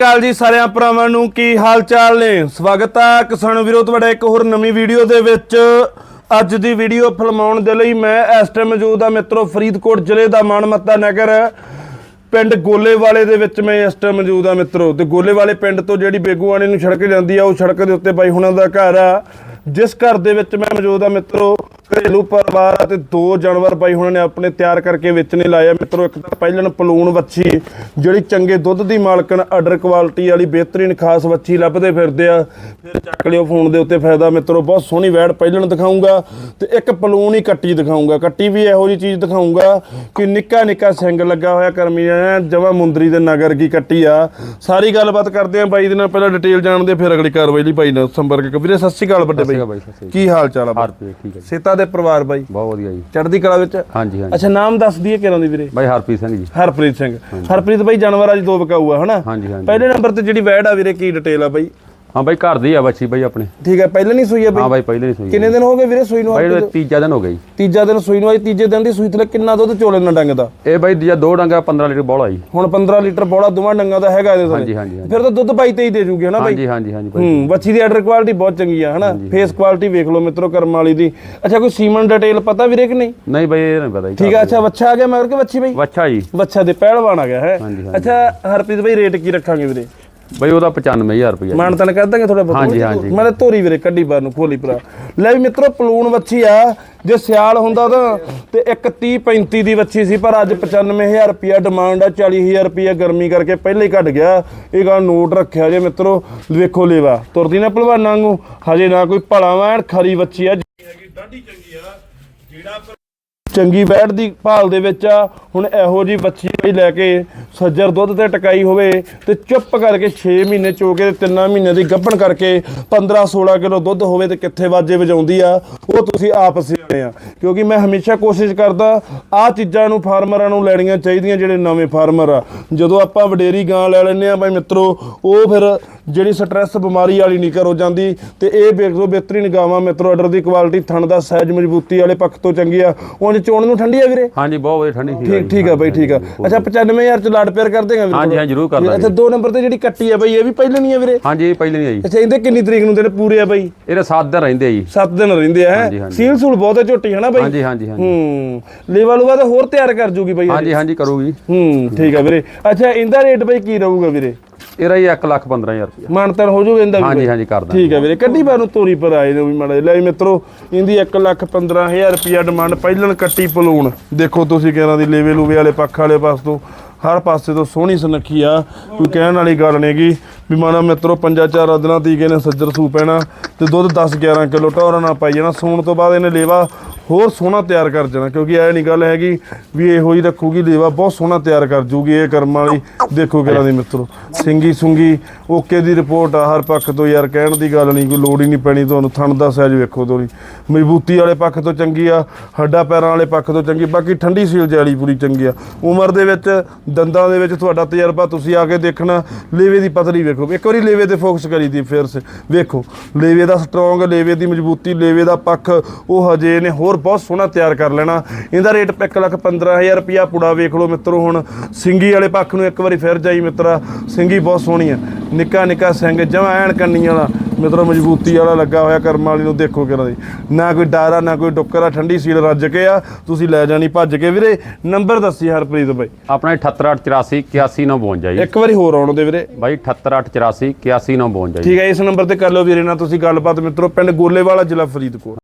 ਕਾਲ ਜੀ ਸਾਰਿਆਂ ਭਰਾਵਾਂ ਨੂੰ ਕੀ ਹਾਲ ਚਾਲ ਨੇ? ਸਵਾਗਤ ਆ ਕਿਸਾਨ ਵੀਰੋ, ਤੁਹਾਡਾ ਇੱਕ ਹੋਰ ਨਵੀਂ ਵੀਡੀਓ ਦੇ ਵਿੱਚ। ਅੱਜ ਦੀ ਵੀਡੀਓ ਫਿਲਮਾਉਣ ਦੇ ਲਈ ਮੈਂ ਇਸ ਟਾਈਮ ਮੌਜੂਦ ਆ ਮਿੱਤਰੋ, ਫਰੀਦਕੋਟ ਜ਼ਿਲ੍ਹੇ ਦਾ ਮਾਨਮੱਤਾ ਨਗਰ। ਪਿੰਡ ਗੋਲੇਵਾਲੇ ਦੇ ਵਿੱਚ ਮੈਂ ਇਸ ਟਾਈਮ ਮੌਜੂਦ ਆ ਮਿੱਤਰੋ। ਤੇ ਗੋਲੇਵਾਲੇ ਪਿੰਡ ਤੋਂ ਜਿਹੜੀ ਬੇਗੂਆਣੇ ਨੂੰ ਸੜਕ ਜਾਂਦੀ ਆ, ਉਹ ਸੜਕ ਦੇ ਉੱਤੇ ਬਾਈ ਹੁਣਾਂ ਦਾ ਘਰ ਆ। ਜਿਸ ਘਰ ਦੇ ਵਿੱਚ ਮੈਂ ਮੌਜੂਦ ਆ ਮਿੱਤਰੋ ਘਰੇਲੂ ਪਰਿਵਾਰ ਅਤੇ ਦੋ ਜਾਨਵਰ ਬਾਈ ਹੁਣਾਂ ਨੇ ਆਪਣੇ ਤਿਆਰ ਕਰਕੇ ਵੇਚਣੇ ਲਾਇਆ ਮਿੱਤਰੋ ਇੱਕ ਤਾਂ ਪਹਿਲਣ ਪਲੂਣ ਵੱਛੀ ਜਿਹੜੀ ਚੰਗੇ ਦੁੱਧ ਦੀ ਮਾਲਕਣ ਆਰਡਰ ਕੁਆਲਿਟੀ ਵਾਲੀ ਬਿਹਤਰੀਨ ਖਾਸ ਵੱਛੀ ਲੱਭਦੇ ਫਿਰਦੇ ਆ। ਫਿਰ ਚੱਕ ਲਿਓ ਫੋਨ ਦੇ ਉੱਤੇ ਫਾਇਦਾ। ਮਿੱਤਰੋ ਬਹੁਤ ਸੋਹਣੀ ਵੈੜ ਪਹਿਲਣ ਦਿਖਾਉਂਗਾ ਤੇ ਇੱਕ ਪਲੂਣ ਹੀ ਕੱਟੀ ਦਿਖਾਉਂਗਾ ਕੱਟੀ ਵੀ ਇਹੋ ਜੀ ਚੀਜ਼ ਦਿਖਾਉਂਗਾ ਕਿ ਨਿੱਕਾ ਨਿੱਕਾ ਸਿੰਘ ਲੱਗਾ ਹੋਇਆ ਕਰਮੀ ਆ ਜਮਾ ਮੁੰਦਰੀ ਦੇ ਨਗਰ ਕੀ ਕੱਟੀ ਆ। ਸਾਰੀ ਗੱਲਬਾਤ ਕਰਦੇ ਆ ਬਾਈ ਦੇ ਨਾਲ। ਪਹਿਲਾਂ ਡਿਟੇਲ ਜਾਣਦੇ ਫਿਰ ਅਗਲੀ ਕਾਰਵਾਈ ਲਈ ਬਾਈ ਨਾਲ ਸੰਪਰਕ। ਵੀਰੇ ਸਤਿ ਸ਼੍ਰੀ ਅਕਾਲ ਵੱਡੇ ਬਾਈ। ਕੀ ਹਾਲ ਚਾਲ ਆ ਠੀਕ ਹੈ ਸੇਤਾ ਦੇ ਪਰਿਵਾਰ ਬਾਈ। ਬਹੁਤ ਵਧੀਆ ਜੀ। ਚੜ੍ਹਦੀ ਕਲਾ ਵਿੱਚ? ਹਾਂਜੀ ਹਾਂਜੀ। ਅੱਛਾ ਨਾਮ ਦੱਸ ਦਈਏ ਕਿਹਨਾਂ ਦੀ ਵੀਰੇ? ਬਾਈ ਹਰਪ੍ਰੀਤ ਸਿੰਘ ਜੀ। ਹਰਪ੍ਰੀਤ ਸਿੰਘ। ਹਰਪ੍ਰੀਤ ਬਾਈ ਜਾਨਵਰ ਅੱਜ ਦੋ ਬਕਾਊ ਆ ਹਨਾ? ਹਾਂਜੀ ਹਾਂਜੀ। ਪਹਿਲੇ ਨੰਬਰ ਤੇ ਜਿਹੜੀ ਵੈੜ ਆ ਵੀਰੇ ਕੀ ਡਿਟੇਲ ਆ ਬਾਈ? ਹਾਂ ਬਾਈ ਘਰ ਦੀ ਆ ਬੱਚੀ ਬਾਈ ਆਪਣੇ। ਠੀਕ ਹੈ ਪਹਿਲਾਂ ਨਹੀਂ ਸੂਈ ਆ ਹਾਂ ਬਾਈ ਪਹਿਲੇ ਨਹੀਂ ਸੂਈ। ਕਿੰਨੇ ਦਿਨ ਹੋ ਗਏ ਵੀਰੇ ਸੂਈ ਨੂੰ ਬਾਈ? ਇਹਦਾ ਤੀਜਾ ਦਿਨ ਹੋ ਗਿਆ ਜੀ। ਤੀਜਾ ਦਿਨ ਸੂਈ ਨੂੰ ਅੱਜ ਤੀਜੇ ਦਿਨ ਦੀ ਸੂਈ ਤੇ ਕਿੰਨਾ ਦੁੱਧ ਚੋਲੇ ਨਾਲ ਡੰਗਦਾ? ਇਹ ਬਾਈ ਦੂਜਾ ਦੋ ਡੰਗਾ 15 ਲੀਟਰ ਬੋਲਾ ਜੀ। ਹੁਣ 15 ਲੀਟਰ ਬੋਲਾ ਦੋਵਾਂ ਡੰਗਾਂ ਦਾ ਹੈਗਾ ਇਹਦੇ ਹਾਂਜੀ ਹਾਂਜੀ ਹਾਂਜੀ। ਫਿਰ ਤਾਂ ਦੁੱਧ ਬਾਈ ਤੇ ਹੀ ਦੇ ਜੂਗੀ ਹਨਾ ਬਾਈ? ਹਾਂਜੀ ਹਾਂਜੀ ਹਾਂਜੀ ਹੂੰ ਬੱਚੀ ਦੀ ਆਰਡਰ ਕੁਆਲਿਟੀ ਬਹੁਤ ਚੰਗੀ ਆ ਹਨਾ? ਫੇਸ ਕੁਆਲਿਟੀ ਵੇਖ ਲਓ ਮਿੱਤਰੋ ਕਰਮ ਵਾਲੀ ਦੀ। ਅੱਛਾ ਕੋਈ ਸੀਮਨ ਡਿਟੇਲ ਪਤਾ ਵੀਰੇ ਕਿ ਨਹੀਂ? ਨਹੀਂ ਬਾਈ ਇਹ ਨਹੀਂ ਪਤਾ ਜੀ ਠੀਕ ਆ ਅੱਛਾ ਬੱਚਾ ਆ ਗਿਆ ਮਗਰ ਕਿ ਬੱਚੀ ਬਾਈ? ਬੱਚਾ ਜੀ। ਬੱਚਾ ਦੇ ਪਹਿਲਵਾਨ ਆ ਗਿਆ ਹੈ। ਅੱਛਾ ਹਰਪ੍ਰੀਤ ਬਾਈ ਰੇਟ ਕੀ ਰੱਖਾਂਗੇ ਵੀਰੇ? ਬਾਈ ਉਹਦਾ 95000 ਰੁਪਏ ਮਾਨ ਤਨ ਕਰ ਦਾਂਗੇ ਥੋੜਾ ਬਹੁਤ। ਹਾਂਜੀ, ਹਾਂਜੀ। ਮੈਂ ਧੋਰੀ ਵੀਰੇ ਕੱਢੀ ਬਾਰ ਨੂੰ ਖੋਲੀ ਭਰਾ। ਲੈ ਵੀ ਮਿੱਤਰੋ ਪਲੂਣ ਵੱਛੀ ਆ। ਜੇ ਸਿਆਲ ਹੁੰਦਾ ਤਾਂ ਤੇ ਇੱਕ 30 35 ਦੀ ਵੱਛੀ ਸੀ ਪਰ ਅੱਜ 95000 ਰੁਪਿਆ ਡਿਮਾਂਡ ਆ 40000 ਰੁਪਿਆ ਗਰਮੀ ਕਰਕੇ ਪਹਿਲੇ ਹੀ ਘਟ ਗਿਆ। ਇਹ ਗੱਲ ਨੋਟ ਰੱਖਿਆ ਜੇ ਮਿੱਤਰੋ। ਵੇਖੋ ਲੇਵਾ ਤੁਰਦੀ ਨਾ ਭਲਵਾਨਾਂ ਵਾਂਗੂ। ਹਜੇ ਨਾ ਕੋਈ ਭਲਾ ਵੈਣ ਖਰੀ ਵੱਛੀ ਆ। ਹੈਗੀ ਡਾਢੀ ਚੰਗੀ ਆ। ਜਿਹੜਾ ਚੰਗੀ ਵੈੜ ਦੀ ਭਾਲ ਦੇ ਵਿੱਚ ਆ। ਹੁਣ ਇਹੋ ਜੀ ਬੱਚੀ ਵੀ ਲੈ ਕੇ ਸੱਜਰ ਦੁੱਧ ਤੇ ਟਕਾਈ ਹੋਵੇ ਤੇ ਚੁੱਪ ਕਰਕੇ 6 ਮਹੀਨੇ ਚੋ ਕੇ ਤੇ 3 ਮਹੀਨੇ ਦੀ ਗੱਭਣ ਕਰਕੇ 15 16 ਕਿਲੋ ਦੁੱਧ ਹੋਵੇ ਤੇ ਕਿੱਥੇ ਵਾਜੇ ਵਜਾਉਂਦੀ ਆ, ਉਹ ਤੁਸੀਂ ਆਪ ਸਿਆਣੇ ਆ। ਕਿਉਂਕਿ ਮੈਂ ਹਮੇਸ਼ਾ ਕੋਸ਼ਿਸ਼ ਕਰਦਾ ਆ ਚੀਜ਼ਾਂ ਨੂੰ ਫਾਰਮਰਾਂ ਨੂੰ ਲੈਣੀਆਂ ਚਾਹੀਦੀਆਂ ਜਿਹੜੇ ਨਵੇਂ ਫਾਰਮਰ ਆ। ਜਦੋਂ ਆਪਾਂ ਵਡੇਰੀ ਗਾਂ ਲੈ ਲੈਂਦੇ ਆ, ਭਾਈ ਮਿੱਤਰੋ, ਉਹ ਫਿਰ ਜਿਹੜੀ ਸਟ੍ਰੈਸ ਬਿਮਾਰੀ ਵਾਲੀ ਨਹੀਂ ਕਰੋ ਜਾਂਦੀ ਤੇ ਇਹ ਵੇਖ ਬਿਹਤਰੀਨ ਗਾਵਾਂ ਮਿੱਤਰੋ ਆਰਡਰ ਦੀ ਕੁਆਲਿਟੀ ਥਣ ਦਾ ਸਾਈਜ਼ ਮਜ਼ਬੂਤੀ ਵਾਲੇ ਪੱਖ ਤੋਂ ਚੰਗੀ ਆ। ਉਂਝ ਚੋਣ ਨੂੰ ਠੰਡੀ ਆ ਵੀਰੇ? ਹਾਂਜੀ ਬਹੁਤ ਵਧੀਆ ਠੰਡੀ ਸੀ ਠੀਕ ਠੀਕ ਆ ਬਾਈ ਠੀਕ ਆ। ਅੱਛਾ 95000 ਚ ਲਾਡ ਪਿਆਰ ਕਰ ਦੇਗਾ ਵੀਰੇ ਹਾਂਜੀ, ਹਾਂਜੀ, ਜ਼ਰੂਰ ਕਰ ਦਾਂਗੇ। ਅੱਛਾ ਦੋ ਨੰਬਰ ਤੇ ਜਿਹੜੀ ਕੱਟੀ ਆ ਬਾਈ ਇਹ ਵੀ ਪਹਿਲੇ ਨਹੀਂ ਆ ਵੀਰੇ? ਹਾਂਜੀ ਇਹ ਪਹਿਲੇ ਨਹੀਂ ਆ ਜੀ। ਅੱਛਾ ਇਹਦੇ ਕਿੰਨੀ ਤਰੀਕ ਨੂੰ ਦਿਨ ਪੂਰੇ ਆ ਬਾਈ? ਇਹਦੇ 7 ਦਿਨ ਰਹਿੰਦੇ ਆ ਜੀ। 7 ਦਿਨ ਰਹਿੰਦੇ ਆ ਹੈ। ਸੀਲ ਸੂਲ ਬਹੁਤ ਹੈ ਝੋਟੀ ਹੈ ਨਾ ਬਾਈ? ਹਾਂਜੀ ਹਾਂਜੀ ਹਾਂਜੀ। ਹੂੰ। ਲੇਵਾ ਲੂਵਾ ਤਾਂ ਹੋਰ ਤਿਆਰ ਕਰ ਜੂਗੀ ਬਾਈ ਹਾਂਜੀ ਹਾਂਜੀ ਕਰੂਗੀ। ਹੂੰ ਠੀਕ ਆ ਵੀਰੇ। ਅੱਛਾ ਇਹਦਾ ਰੇਟ ਬਾਈ ਕੀ ਰਹੂਗਾ ਵੀਰੇ? ਇਹਦਾ ਹੀ 1 ਲੱਖ 15000 ਰੁਪਏ ਮਾਨਤਨ ਹੋ ਜੂਗਾ ਇਹਦਾ ਵੀ ਹਾਂਜੀ? ਹਾਂਜੀ ਕਰ ਦਾਂਗੇ ਠੀਕ ਹੈ ਵੀਰੇ ਕੱਢੀ ਬਾਰ ਨੂੰ ਤੋਰੀ ਪਰ ਆਏ ਨੇ ਵੀ ਮਾੜਾ। ਲੈ ਮਿੱਤਰੋ ਇਹਦੀ 1 ਲੱਖ 15000 ਰੁਪਿਆ ਡਿਮਾਂਡ ਪਹਿਲਣ ਕੱਟੀ ਪਲੂਣ ਦੇਖੋ ਤੁਸੀਂ ਕਿਹਨਾਂ ਦੀ ਲੇਵੇ ਲੂਵੇ ਵਾਲੇ ਪੱਖ ਵਾਲੇ ਪਾਸ ਤੋਂ ਹਰ ਪਾਸੇ ਤੋਂ ਸੋਹਣੀ ਸੁਨੱਖੀ ਆ ਕੋਈ ਕਹਿਣ ਵਾਲੀ ਗੱਲ ਨਹੀਂਗੀ ਵੀ ਮਾਣਾ ਮਿੱਤਰੋ ਪੰਜਾਂ ਚਾਰਾਂ ਦਿਨਾਂ ਤੀਕੇ ਨੇ ਸੱਜਰ ਸੂ ਪੈਣਾ ਤੇ ਦੁੱਧ 10 11 ਕਿਲੋ ਟੌਰਾ ਨਾ ਪਾਈ ਜਾਣਾ ਸੂਣ ਤੋਂ ਬਾਅਦ ਇਹਨੇ ਲੇਵਾ ਹੋਰ ਸੋਹਣਾ ਤਿਆਰ ਕਰ ਜਾਣਾ ਕਿਉਂਕਿ ਇਹ ਨਹੀਂ ਗੱਲ ਹੈਗੀ ਵੀ ਇਹੋ ਹੀ ਰੱਖੂਗੀ ਲੇਵਾ, ਬਹੁਤ ਸੋਹਣਾ ਤਿਆਰ ਕਰ ਜੂਗੀ ਇਹ ਕਰਮਾਂ ਵਾਲੀ। ਦੇਖੋ ਕਿਹਨਾਂ ਦੀ ਮਿੱਤਰੋ, ਸਿੰਗੀ ਸੁੰਗੀ, ਓਕੇ ਦੀ ਰਿਪੋਰਟ ਆ, ਹਰ ਪੱਖ ਤੋਂ ਯਾਰ ਕਹਿਣ ਦੀ ਗੱਲ ਨਹੀਂ, ਕੋਈ ਲੋੜ ਹੀ ਨਹੀਂ ਪੈਣੀ ਤੁਹਾਨੂੰ, ਥਣ ਦਾ ਸਾਈਜ਼ ਵੇਖੋ ਤੋਰੀ ਮਜ਼ਬੂਤੀ ਵਾਲੇ ਪੱਖ ਤੋਂ ਚੰਗੀ ਆ, ਹੱਡਾ ਪੈਰਾਂ ਵਾਲੇ ਪੱਖ ਤੋਂ ਚੰਗੀ, ਬਾਕੀ ਠੰਡੀ ਸੀਲ ਜਾਲੀ ਪੂਰੀ ਚੰਗੀ ਆ। ਉਮਰ ਦੇ ਵਿੱਚ, ਦੰਦਾਂ ਦੇ ਵਿੱਚ ਤੁਹਾਡਾ ਤਜਰਬਾ ਤੁਸੀਂ ਆ ਕੇ ਦੇਖਣਾ, ਲੇਵੇ ਦੀ ਪਤਲੀ ਵੇਖੋ। ਇੱਕ ਵਾਰੀ ਲੇਵੇ ਤੇ ਫੋਕਸ ਕਰੀ ਦੀ ਫਿਰ ਵੇਖੋ, ਲੇਵੇ ਦਾ ਸਟਰੋਂਗ ਲੇਵੇ ਦੀ ਮਜ਼ਬੂਤੀ, ਲੇਵੇ ਦਾ ਪੱਖ, ਉਹ ਹਜੇ ਨੇ ਹੋਰ ਬਹੁਤ ਸੋਹਣਾ ਤਿਆਰ ਕਰ ਲੈਣਾ। ਇਹਦਾ ਰੇਟ 1 ਲੱਖ 15000 ਰੁਪਿਆ ਪੁੜਾ ਵੇਖ ਲਓ ਮਿੱਤਰੋ ਹੁਣ। ਸਿੰਗੀ ਵਾਲੇ ਪੱਖ ਨੂੰ ਇੱਕ ਵਾਰੀ ਫਿਰ ਜਾਈ ਮਿੱਤਰਾ। ਸਿੰਗੀ ਬਹੁਤ ਸੋਹਣੀ ਆ। ਨਿੱਕਾ ਨਿੱਕਾ ਸਿੰਘ ਜਮਾ ਐਨ ਕੰਨੀ ਵਾਲਾ। ਮਿੱਤਰੋ ਮਜ਼ਬੂਤੀ ਵਾਲਾ ਲੱਗਾ ਹੋਇਆ ਕਰਮ ਵਾਲੀ ਨੂੰ ਦੇਖੋ ਕਿਹਨਾਂ ਦੀ। ਨਾ ਕੋਈ ਡਰ ਨਾ ਕੋਈ ਡੁੱਕਰ ਆ ਠੰਡੀ ਸੀਲ ਰੱਜ ਕੇ ਆ। ਤੁਸੀਂ ਲੈ ਜਾਣੀ ਭੱਜ ਕੇ ਵੀਰੇ। ਨੰਬਰ ਦੱਸੀ ਹਰਪ੍ਰੀਤ ਬਾਈ। ਆਪਣਾ 78884 81952 ਜੀ। ਇੱਕ ਵਾਰੀ ਹੋਰ ਆਉਣ ਦੇ ਵੀਰੇ। ਬਾਈ 78884 81952 ਜੀ। ਠੀਕ ਹੈ ਇਸ ਨੰਬਰ ਤੇ ਕਰ ਲਓ ਵੀਰੇ ਨਾਲ ਤੁਸੀਂ ਗੱਲਬਾਤ ਮਿੱਤਰੋ। ਪਿੰਡ ਗੋਲੇਵਾਲਾ ਜ਼ਿਲ੍ਹਾ ਫਰੀਦਕੋਟ।